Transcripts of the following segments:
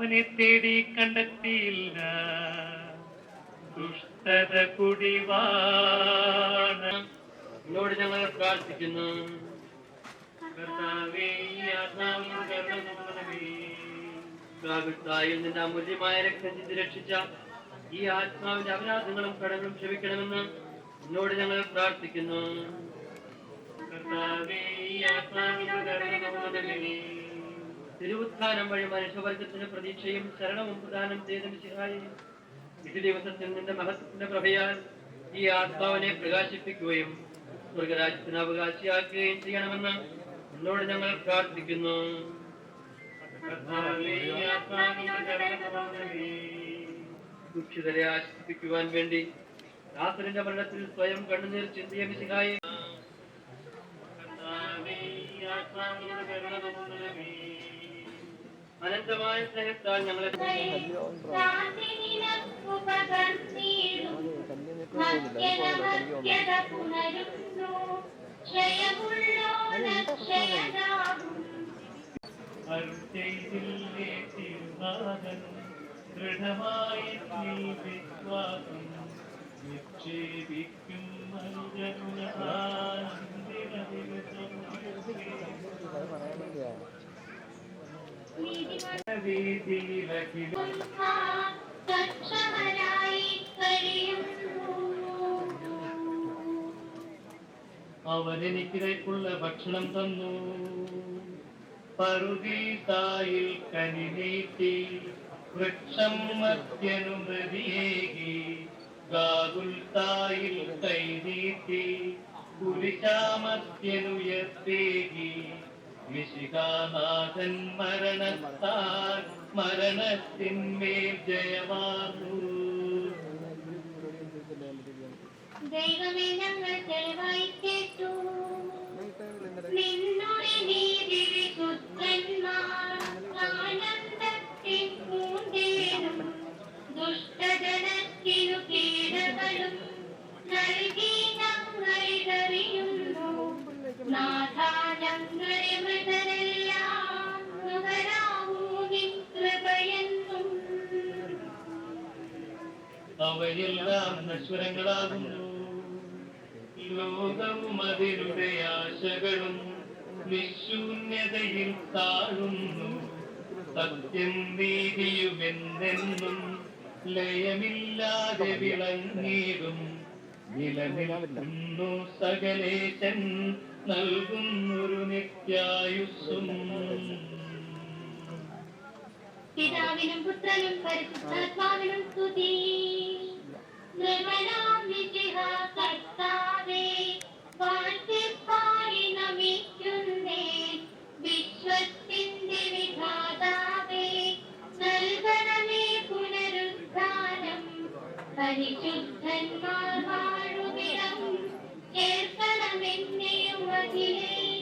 അവനെ തേടി കണ്ടെത്തിയില്ല. ദുഷ്ടത കുടിവാണ്. നിന്നോട് ഞങ്ങൾ പ്രാർത്ഥിക്കുന്നു. നിന്റെ അമൂല്യമായ രക്തം ചിന്തി രക്ഷിച്ച ഈ ആത്മാവിന്റെ അപരാധങ്ങളും കടങ്ങളും ക്ഷമിക്കണമെന്ന് എന്നോട് ഞങ്ങൾ പ്രാർത്ഥിക്കുന്നു. കർത്താവേ ഈ ആത്മാവിന്റെ തിരുവുത്ഥാനം വഴി മനുഷ്യവർഗത്തിന് പ്രതീക്ഷയും ശരണവും പ്രദാനം ചെയ്ത മിശിഹായി ഇതു ദിവസത്തിൽ നിന്റെ മഹത്വത്തിന്റെ പ്രഭയാൽ ഈ ആത്മാവിനെ പ്രകാശിപ്പിക്കുകയും സ്വർഗരാജ്യത്തിന് അവകാശിയാക്കുകയും ചെയ്യണമെന്ന് എന്നോട് ഞങ്ങൾ പ്രാർത്ഥിക്കുന്നു. ദുഃഖിതരെ ആശ്വസിപ്പിക്കുവാൻ വേണ്ടി ദാസരിന്റെ മരണത്തിൽ സ്വയം കണ്ണുനീർ ചിന്തിയ മിശിഹായി. ആത്മാവിനോട് കരുണ തോന്നണമേ അനന്തമായ സ്നേഹത്താൽ ഞങ്ങളെ ദൃഢമായി വിശ്വാസം നിക്ഷേപിക്കും വീതിയിലഖിലും അവൻ എനിക്കിടയ്ക്കുള്ള ഭക്ഷണം തന്നു. പറുദീസായിൽ കനി നീട്ടി വൃക്ഷം മധ്യനുമതിയേകി ഗാകുൽത്തായിൽ കൈ നീട്ടി കുരിശാമധ്യനുയർത്തേകി മിശികാനാഥൻ മരണത്താൽ മരണത്തിന്മേൽ ജയമാകൂ. ദൈവമേ ഞങ്ങൾ തെളിവായി കേട്ടു. അവയെല്ലാം നശ്വരങ്ങളാകുന്നു. ലോകവും അതിരുടെ ആശകളും നിശൂന്യതയിൽ താഴുന്നു. സത്യം നീതിയുമെന്നെന്നും ലയമില്ലാതെ വിളങ്ങീടും. നിലനിൽക്കുന്നു സകലേശൻ നൽകുന്നൊരു നിത്യായുസ്സും. പിതാവിനും പുത്രനും പരിശുദ്ധാത്മാവിനും സ്തുതി. നിർമ്മലാം വിജയ കർത്താവേ വാഴ്ത്തിപ്പാടി നമിക്കുന്നേ വിശ്വത്തിന്റെ വിധാതാവേ നൽകണമേ പുനരുദ്ധാനം പരിശുദ്ധന്മാർ വാഴുവിടം ചേർക്കണമെന്നെയും അതിലേക്ക്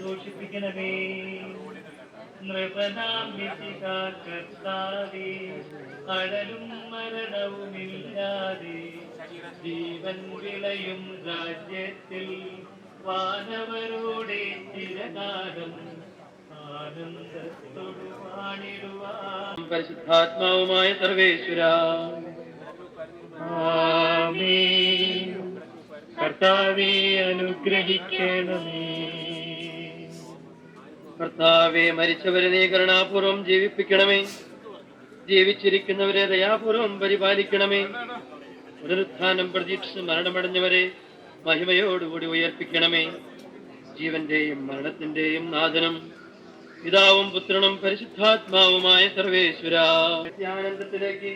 ദോഷിപ്പിക്കണമേ. വിശിക കർത്താവേ അടലും മരണവുമില്ലാതെ ജീവൻ വിളയും രാജ്യത്തിൽ. വാനവരോടെ ചിരകാലം പരിശുദ്ധാത്മാവുമായ സർവേശ്വര. കർത്താവെ അനുഗ്രഹിക്കണമേ. കർത്താവെ മരിച്ചവരെ നീ കരുണാപൂർവം ജീവിപ്പിക്കണമേ. ജീവിച്ചിരിക്കുന്നവരെ ദയാപൂർവം പരിപാലിക്കണമേ. പുനരുത്ഥാനം പ്രതീക്ഷിച്ച് മരണമടഞ്ഞവരെ മഹിമയോടുകൂടി ഉയർപ്പിക്കണമേ. ജീവന്റെയും മരണത്തിന്റെയും നാഥനം പിതാവും പുത്രനും പരിശുദ്ധാത്മാവുമായ സർവേശ്വര. ആനന്ദത്തിലേക്ക്